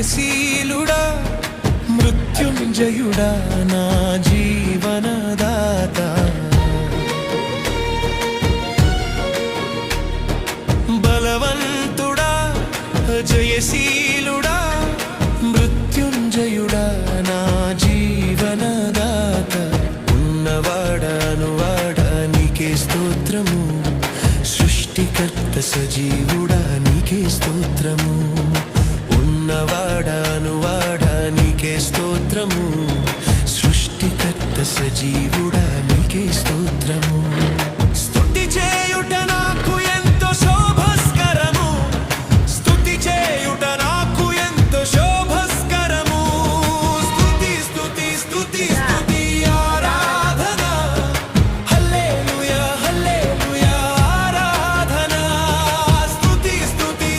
జయశీలుడా మృత్యుంజయుడా నా జీవనదాత. బలవంతుడా జయశీలుడా మృత్యుంజయుడా నా జీవనదాత. ఉన్నవాడానువాడా నీకే స్తోత్రము సృష్టికర్త సజీవుడా నీకే స్తోత్రము. స్తోత్రము. సృష్టికర్త సజీవుడా నీకే స్తోత్రము.